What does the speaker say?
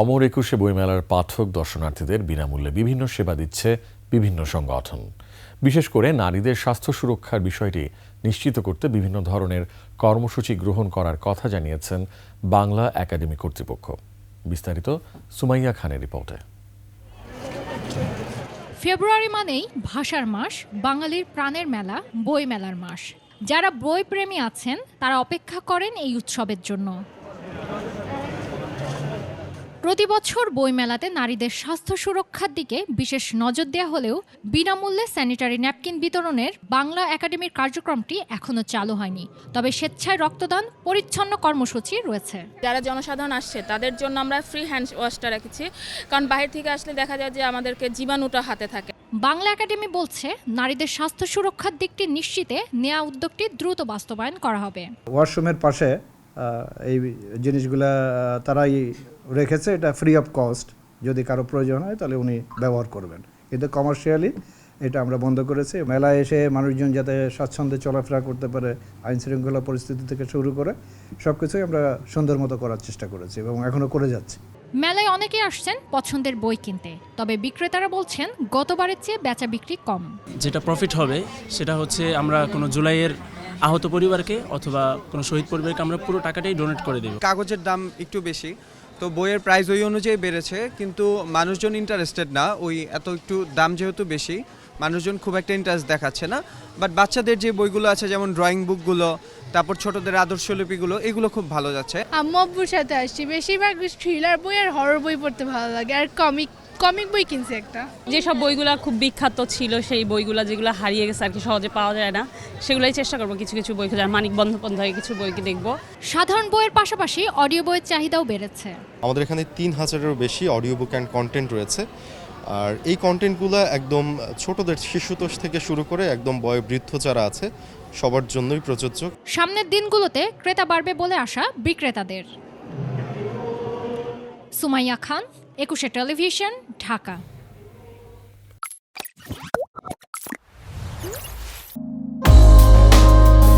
অমর একুশে বইমেলার পাঠক দর্শনার্থীদের বিনামূল্যে বিভিন্ন সেবা দিচ্ছে বিভিন্ন সংগঠন। বিশেষ করে নারীদের স্বাস্থ্য সুরক্ষার বিষয়টি নিশ্চিত করতে বিভিন্ন ধরনের কর্মসূচি গ্রহণ করার কথা জানিয়েছেন বাংলা একাডেমি কর্তৃপক্ষ। বিস্তারিত সুমাইয়া খানের রিপোর্টে। ফেব্রুয়ারি মানেই ভাষার মাস, বাঙালির প্রাণের মেলা বই মেলার মাস। যারা বই প্রেমী আছেন, তারা অপেক্ষা করেন এই উৎসবের জন্য। প্রতি বছর বইমেলাতে নারীদের স্বাস্থ্য সুরক্ষার দিকে বিশেষ নজর দেওয়া হলেও বিনামূল্যে স্যানিটারি ন্যাপকিন বিতরণের বাংলা একাডেমির কার্যক্রমটি এখনও চালু হয়নি। তবে স্বেচ্ছায় রক্তদান পরিচ্ছন্ন কর্মসূচি রয়েছে। যারা জনসাধারণ আসছে তাদের জন্য আমরা ফ্রি হ্যান্ড ওয়াশটা রেখেছি। কারণ বাইরে থেকে আসলে দেখা যায় যে আমাদেরকে জীবাণুটা হাতে থাকে। বাংলা একাডেমি বলছে নারীদের স্বাস্থ্য সুরক্ষার দিকটি নিশ্চিতে নেওয়া উদ্যোগটি দ্রুত বাস্তবায়ন করা হবে। ওয়াশরুমের পাশে এই জিনিসগুলা তারাই রেখেছে এটা ফ্রি অফ কস্ট যদি কারও প্রয়োজন হয় তাহলে উনি ব্যবহার করবেন। কিন্তু কমার্শিয়ালি এটা আমরা বন্ধ করেছি। মেলায় এসে মানুষজন যাতে স্বাচ্ছন্দ্যে চলাফেরা করতে পারে আইন শৃঙ্খলা পরিস্থিতি থেকে শুরু করে সব কিছুই আমরা সুন্দর মতো করার চেষ্টা করেছি এবং এখনও করে যাচ্ছি। মেলায় অনেকেই আসছেন পছন্দের বই কিনতে। তবে বিক্রেতারা বলছেন গতবারের চেয়ে বেচা বিক্রি কম। যেটা প্রফিট হবে সেটা হচ্ছে আমরা কোনো জুলাইয়ের আহত পরিবারকে অথবা কোনো শহীদ পরিবারকে আমরা পুরো টাকাটাই ডোনেট করে দেব। কাগজের দাম একটু বেশি তো বইয়ের প্রাইস ওই অনুযায়ী বেড়েছে কিন্তু মানুষজন ইন্টারেস্টেড না ওই এত একটু দাম যেহেতু বেশি মানুষজন খুব একটা ইন্টারেস্ট দেখাচ্ছে না। বাট বাচ্চাদের যে বইগুলো আছে যেমন ড্রয়িং বুকগুলো তারপর ছোটদের আদর্শ লিপিগুলো এগুলো খুব ভালো যাচ্ছে। আম্মু আব্বুর সাথে আসছি। বেশিরভাগ থ্রিলার বই আর হরর বই পড়তে ভালো লাগে আর কমিক কমিক বই কিনছি একটা। যেসব বইগুলো খুব বিখ্যাত ছিল সেই বইগুলো যেগুলো হারিয়ে গেছে আর কি সহজে পাওয়া যায় না সেগুলোই চেষ্টা করব কিছু কিছু বই খোঁজার। মানিক বন্দ্যোপাধ্যায় কিছু বইকে দেখব? সাধারণ বইয়ের পাশাপাশি অডিও বইয়ের চাহিদাও বেড়েছে। আমাদের এখানে তিন হাজারেরও বেশি অডিও বুক অ্যান্ড কন্টেন্ট রয়েছে। আর এই কন্টেন্টগুলো একদম ছোটদের শিশুতোষ থেকে শুরু করে একদম বয়োবৃদ্ধ যারা আছে সবার জন্যই প্রযোজ্য। সামনের দিনগুলোতে ক্রেতা বাড়বে বলে আশা বিক্রেতাদের। সুমাইয়া খান একুশে টেলিভিশন ঢাকা।